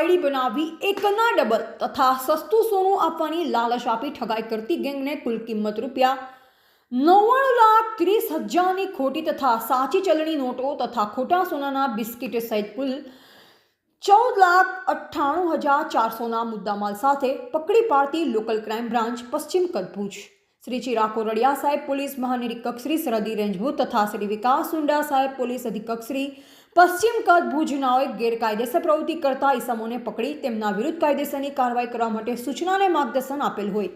ID બનાવી એકના double તથા સસ્તું સોનું આપવાની લાલચ આપી ઠગાઈ કરતી ગેંગને કુલ કિંમત રૂપિયા નવ્વાણું લાખ ત્રીસ હજારની ખોટી તથા સાચી ચલણી નોટો તથા ખોટા સોનાના બિસ્કિટ સહિત કુલ ચૌદ લાખ અઠ્ઠાણું હજાર ચારસોના મુદ્દામાલ સાથે પકડી પાડતી લોકલ ક્રાઇમ બ્રાન્ચ પશ્ચિમ કદભુજ. શ્રી ચિરાકો કોરડિયા સાહેબ પોલીસ મહાનિરીક્ષક શ્રી સરહદી રેન્જ તથા શ્રી વિકાસ સુંડા સાહેબ પોલીસ અધિક્ષક શ્રી પશ્ચિમ કચ્છ ભુજ ગેરકાયદેસર પ્રવૃત્તિ કરતા ઇસમોને પકડી તેમના વિરુદ્ધ કાયદેસરની કાર્યવાહી કરવા માટે સૂચના અને માર્ગદર્શન આપેલ હોય.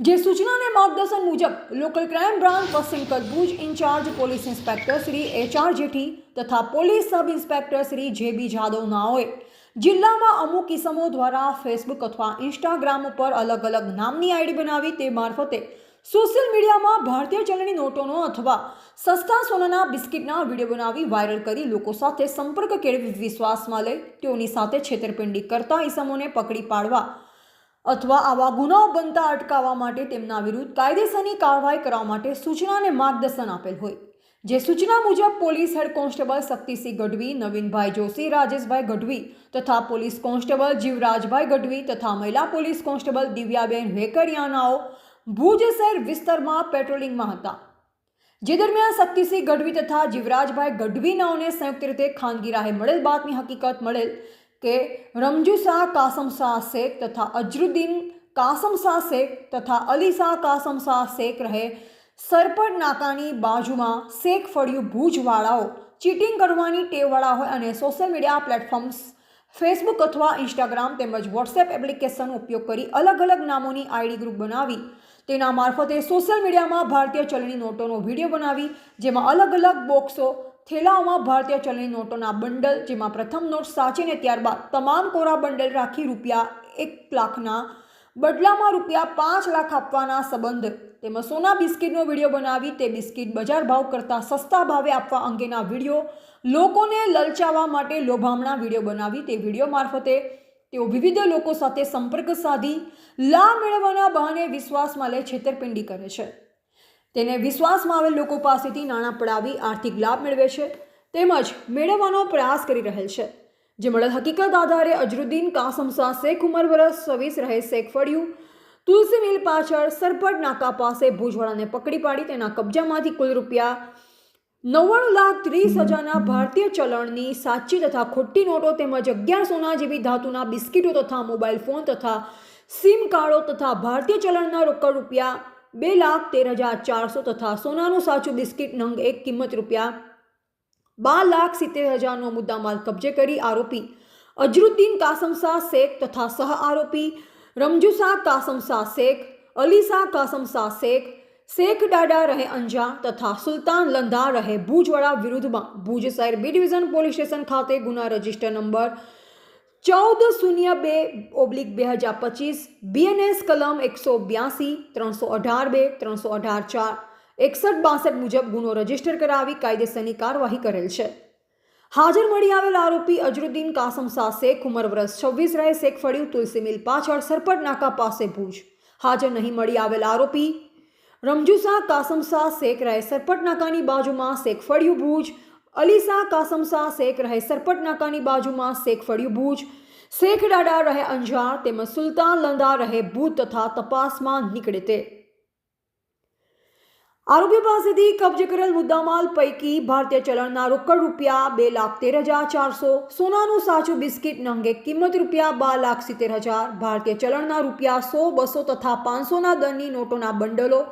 જે સૂચના અને માર્ગદર્શન મુજબ, લોકલ ક્રાઇમ બ્રાન્ચ પશ્ચિમ Kutch Bhuj incharge police inspector Shri H R Jethi તથા પોલીસ સબ ઇન્સ્પેક્ટર શ્રી જે બી જાદવનાઓએ જિલ્લામાં અમુક ઇસમો દ્વારા ફેસબુક અથવા ઇન્સ્ટાગ્રામ ઉપર અલગ અલગ નામની આઈડી બનાવી તે મારફતે સોશિયલ મીડિયામાં ભારતીય ચલણી નોટોનો અથવા સસ્તા સોનાના બિસ્કિટના વીડિયો બનાવી વાયરલ કરી લોકો સાથે સંપર્ક કેળવી વિશ્વાસમાં લઈ તેઓની સાથે છેતરપિંડી કરતા ઇસમોને પકડી પાડવા અથવા આવા ગુનાઓ બનતા અટકાવવા માટે તેમના વિરુદ્ધ કાયદેસરની કાર્યવાહી કરવા માટે સૂચના અને માર્ગદર્શન આપેલ હોય. જે સૂચના મુજબ police head constable Shaktisinh Gadhvi, Navinbhai Joshi, Rajeshbhai Gadhvi તથા પોલીસ કોન્સ્ટેબલ જીવરાજભાઈ ગઢવી તથા મહિલા પોલીસ કોન્સ્ટેબલ દિવ્યાબેન વેકરિયાનાઓ ભુજ શહેર વિસ્તારમાં પેટ્રોલિંગમાં હતા. જે દરમિયાન શક્તિસિંહ ગઢવી તથા જીવરાજભાઈ ગઢવીનાઓને સંયુક્ત રીતે ખાનગી રાહે મળેલ બાતમી હકીકત મળેલ કે રમજુ શાહ, કાસમ શાહ શેખ તથા અજરુદ્દીન કાસમ શાહ શેખ તથા અલી શાહ, કાસમ શાહ શેખ રહે સરપટ નાકાની બાજુમાં શેખ ફળિયું ભુજવાળાઓ ચીટિંગ કરવાની ટેવવાળા હોય અને સોશિયલ મીડિયા પ્લેટફોર્મ્સ ફેસબુક અથવા ઇન્સ્ટાગ્રામ તેમજ વોટ્સએપ એપ્લિકેશનનો ઉપયોગ કરી અલગ અલગ નામોની આઈડી ગ્રુપ બનાવી. તેના મારફતે સોશિયલ મીડિયામાં ભારતીય ચલણી નોટોનો વીડિયો બનાવી, જેમાં અલગ અલગ બોક્સો, થેલાઓમાં ભારતીય ચલણી નોટોના બંડલ, જેમાં પ્રથમ નોટ સાચીને ત્યારબાદ તમામ કોરા બંડલ રાખી રૂપિયા એક લાખના બદલામાં રૂપિયા પાંચ લાખ આપવાના સંબંધ. તેમજ સોના બિસ્કિટનો વીડિયો બનાવી તે બિસ્કિટ બજાર ભાવ કરતાં સસ્તા ભાવે આપવા અંગેના વીડિયો. લોકોને લલચાવવા માટે લોભામણા વીડિયો બનાવી તે વીડિયો મારફતે તેઓ વિવિધ લોકો સાથે સંપર્ક સાધી, લાભ મેળવવાના બહાને વિશ્વાસમાં લઈ છેતરપિંડી કરે છે. તેને વિશ્વાસમાં આવેલ લોકો પાસેથી નાણાં પડાવી આર્થિક લાભ મેળવે છે. તેમજ મેળવવાનો પ્રયાસ કરી રહેલ છે. જે મળેલ હકીકત આધારે અજરુદ્દીન કાસમ શાહ શેખ ઉમર વરસ સવીસ રહે શેખ ફળિયું. તુલસી મિલ પાછળ સરપટ નાકા પાસે ભુજવાળાને પકડી પાડી. તેના કબજામાંથી કુલ રૂપિયા નવ્વાણું લાખ ત્રીસ હજારના ભારતીય ચલણની સાચી તથા ખોટી નોટો તેમજ અગિયાર સોના જેવી ધાતુના બિસ્કિટો તથા મોબાઈલ ફોન તથા સિમ કાર્ડો તથા ભારતીય ચલણના રોકડ રૂપિયા બે લાખ તેર હજાર ચારસો તથા સોનાનું સાચું બિસ્કિટ નંગ એક કિંમત રૂપિયા બાર લાખ સિત્તેર હજારનો મુદ્દામાલ કબજે કરી આરોપી. અજરુદ્દીન કાસમ શાહ શેખ તથા સહ આરોપી રમજુ શાહ કાસમ શાહ શેખ અલી શાહ કાસમ શાહ શેખ શેખ ડાડા રહે અંજા તથા સુલતાન લંધા રહે ભુજવાળા વિરુદ્ધમાં. ભુજ શહેર બી ડિવિઝન પોલીસ સ્ટેશન ખાતે ગુના રજિસ્ટર નંબર ચૌદ શૂન્ય બે ઓબ્લિક બે હજાર પચીસ બીએનએસ કલમ એકસો બ્યાસી, ત્રણસો અઢાર બે, ત્રણસો અઢાર ચાર. એકસઠ બાસઠ મુજબ ગુનો રજિસ્ટર કરાવી કાયદેસરની કાર્યવાહી કરેલ છે. હાજર મળી આવેલ આરોપી અજરુદ્દીન કાસમ શાહ શેખ ઉંમર છવ્વીસ રહે, શેખ ફળ્યું, તુલસી મિલ પાછળ, સરપટ નાકા પાસે ભુજ. હાજર નહીં મળી આવેલ આરોપી રમજુસા શાહ શેખ રહે સરપટ નાકાની બાજુમાં, શેખ ફળ્યું ભુજ. અલીસા શાહ શેખ રહે સરપટ નાકાની બાજુમાં, શેખ ફળ્યું ભુજ. શેખ ડાડા રહે અંજાર, તેમજ સુલતાન લંદા રહે ભૂત તથા તપાસમાં નીકળે તે. આરોપી પાસેથી કબજે કરેલ મુદ્દામાલ પૈકી ભારતીય ચલણના રોકડ રૂપિયા બે લાખ તેર હજાર ચારસો, સોનાનું સાચું બિસ્કિટ અંગે કિંમત રૂપિયા બાર લાખ સિત્તેર હજાર, ભારતીય ચલણના રૂપિયા સો, બસો તથા પાંચસોના દરની નોટોના બંડલો,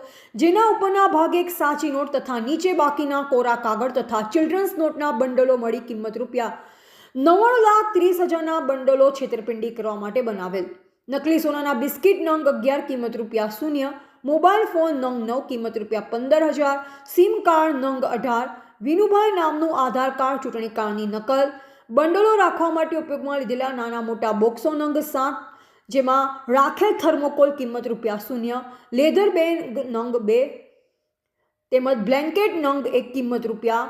જેના ઉપરના ભાગે એક સાચી નોટ તથા નીચે બાકીના કોરા કાગળ તથા ચિલ્ડ્રન્સ નોટના બંડલો મળી કિંમત રૂપિયા નવ્વાણું લાખ ત્રીસ હજારના બંડલો છેતરપિંડી કરવા માટે બનાવેલ. નકલી સોનાના બિસ્કિટ નંગ અગિયાર, કિંમત રૂપિયા શૂન્ય મોબાઈલ ફોન નંગ નવ કિંમત રૂપિયા પંદર હજાર, સિમ કાર્ડ નંગ અઢાર, વિનુભાઈ નામનું આધાર કાર્ડ ચૂંટણી કાર્ડની નકલ, બંડલો રાખવા માટે ઉપયોગમાં લીધેલા નાના મોટા બોક્સો નંગ સાત, જેમાં રાખેલ થર્મોકોલ કિંમત રૂપિયા શૂન્ય લેધર બેગ નંગ બે, તેમજ બ્લેન્કેટ નંગ એક કિંમત રૂપિયા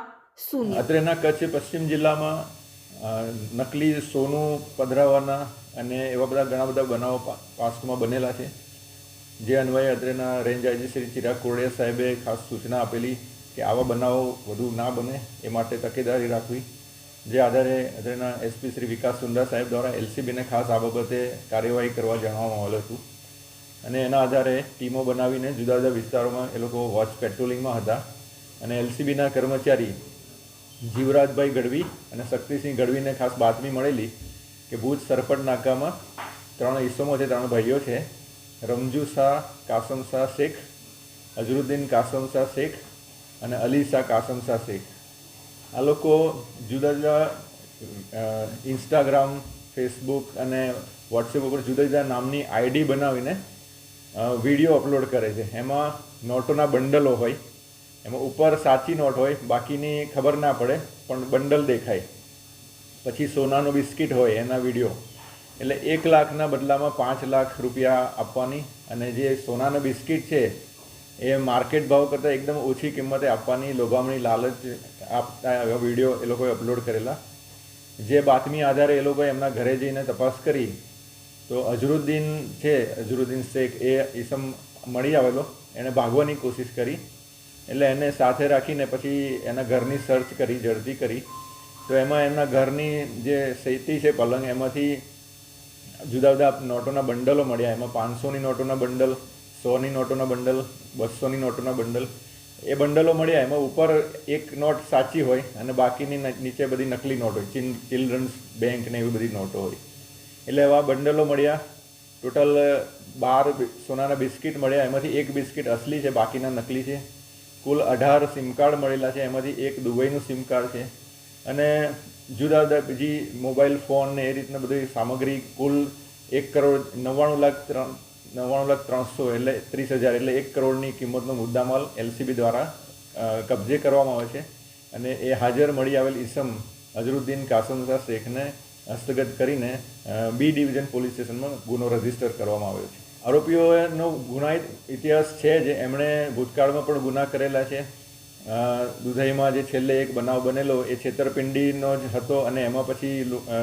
શૂન્ય. અત્રેના કચ્છ પશ્ચિમ જિલ્લામાં નકલી સોનું પધરાવવાના અને એવા બધા ઘણા બધા બનાવો પાસ્ટમાં બનેલા છે. જે અન્વયે અત્રેના રેન્જ આઈજી શ્રી ચિરાગ કોરડિયા સાહેબે ખાસ સૂચના આપેલી કે આવા બનાવો વધુ ના બને, એ માટે તકેદારી રાખવી. જે આધારે અત્રેના એસપી શ્રી વિકાસ સુંદર સાહેબ દ્વારા એલસીબીને ખાસ આ બાબતે કાર્યવાહી કરવા જણાવવામાં આવેલું હતું. અને એના આધારે ટીમો બનાવીને જુદા જુદા વિસ્તારોમાં એ લોકો વોચ પેટ્રોલિંગમાં હતા. અને એલસીબીના કર્મચારી જીવરાજભાઈ ગઢવી અને શક્તિસિંહ ગઢવીને ખાસ બાતમી મળેલી કે ભુજ સરપટ નાકામાં ત્રણ હિસ્સોમાં છે, ત્રણ ભાઈઓ છે. રમજુ શાહ, કાસમ શાહ શેખ, અઝરુદ્દીન કાસમ શાહ શેખ અને અલી શાહ કાસમ શાહ શેખ. આ લોકો જુદા જુદા ઇન્સ્ટાગ્રામ ફેસબુક અને વોટ્સએપ ઉપર જુદા જુદા નામની આઈડી બનાવીને વીડિયો અપલોડ કરે છે. એમાં નોટોના બંડલો હોય, એમાં ઉપર સાચી નોટ હોય, બાકીની ખબર ના પડે, પણ બંડલ દેખાય. પછી સોનાનો બિસ્કિટ હોય એના વીડિયો એટલે એક લાખના બદલામાં પાંચ લાખ રૂપિયા આપવાની અને જે સોનાનો બિસ્કિટ છે, એ માર્કેટ ભાવ કરતાં એકદમ ઓછી કિંમતે આપવાની લોભામણી લાલચ આપતા વીડિયો એ લોકોએ અપલોડ કરેલા. જે બાતમી આધારે એ લોકોએ એમના ઘરે જઈને તપાસ કરી, તો અઝરુદ્દીન છે, અઝરુદ્દીન શેખ, એ ઈસમ મળી આવેલો. એણે ભાગવાની કોશિશ કરી, એટલે એને સાથે રાખીને પછી એના ઘરની સર્ચ કરી, ઝડપી કરી. તો એમાં એમના ઘરની જે સૈતી છે, પલંગ, એમાંથી જુદા જુદા નોટોના બંડલો મળ્યા. એમાં પાંચસોની નોટોના બંડલ, સોની નોટોના બંડલ બસોની નોટોના બંડલ. એ બંડલો મળ્યા. એમાં ઉપર એક નોટ સાચી હોય અને બાકીની નીચે બધી નકલી નોટ હોય. ચિન ચિલ્ડ્રન્સ બેંક ને એવી બધી નોટો હોય. એટલે એવા બંડલો મળ્યા. ટોટલ બાર સોનાના બિસ્કિટ મળ્યા. એમાંથી એક બિસ્કિટ અસલી છે, બાકીના નકલી છે. કુલ અઢાર સિમ કાર્ડ મળેલા છે. એમાંથી એક દુબઈનું સિમ કાર્ડ છે. અને જુદા જુદા બીજી મોબાઈલ ફોન ને એ રીતના બધી સામગ્રી કુલ એક કરોડ નવ્વાણું લાખ ત્રણ, નવ્વાણું લાખ ત્રણસો એટલે ત્રીસ હજાર એટલે એક કરોડની કિંમતનો મુદ્દામાલ એલસીબી દ્વારા કબજે કરવામાં આવે છે. અને એ હાજર મળી આવેલ ઈસમ અઝરુદ્દીન કાસમ શેખને હસ્તગત કરીને બી ડિવિઝન પોલીસ સ્ટેશનમાં ગુનો રજિસ્ટર કરવામાં આવ્યો છે. આરોપીઓનો ગુનાહિત ઇતિહાસ છે જ એમણે ભૂતકાળમાં પણ ગુના કરેલા છે. દુધઈમાં જે છેલ્લે એક બનાવ બનેલો એ છેતરપિંડીનો જ હતો અને એમાં પછી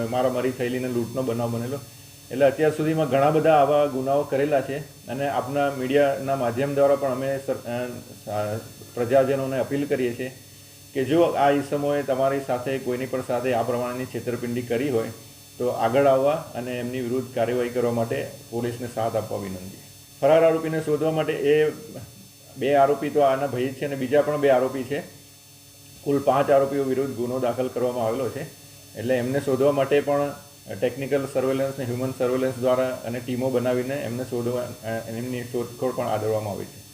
મારામારી થયેલીને લૂંટનો બનાવ બનેલો. એટલે અત્યાર સુધીમાં ઘણા બધા આવા ગુનાઓ કરેલા છે અને આપના મીડિયાના માધ્યમ દ્વારા પણ અમે પ્રજાજનોને અપીલ કરીએ છીએ કે જો આ ઈસમોએ તમારી સાથે કોઈની પણ સાથે આ પ્રમાણેની છેતરપિંડી કરી હોય, તો આગળ આવવા અને એમની વિરુદ્ધ કાર્યવાહી કરવા માટે પોલીસને સાથ આપવા વિનંતી. ફરાર આરોપીને શોધવા માટે એ બે આરોપી તો આના ભય છે અને બીજા પણ બે આરોપી છે. કુલ પાંચ આરોપીઓ વિરુદ્ધ ગુનો દાખલ કરવામાં આવેલો છે. એટલે એમને શોધવા માટે પણ ટેકનિકલ સર્વેલન્સ ને હ્યુમન સર્વેલન્સ દ્વારા અને ટીમો બનાવીને એમને શોધવા એમની શોધખોળ પણ આદરવામાં આવી છે.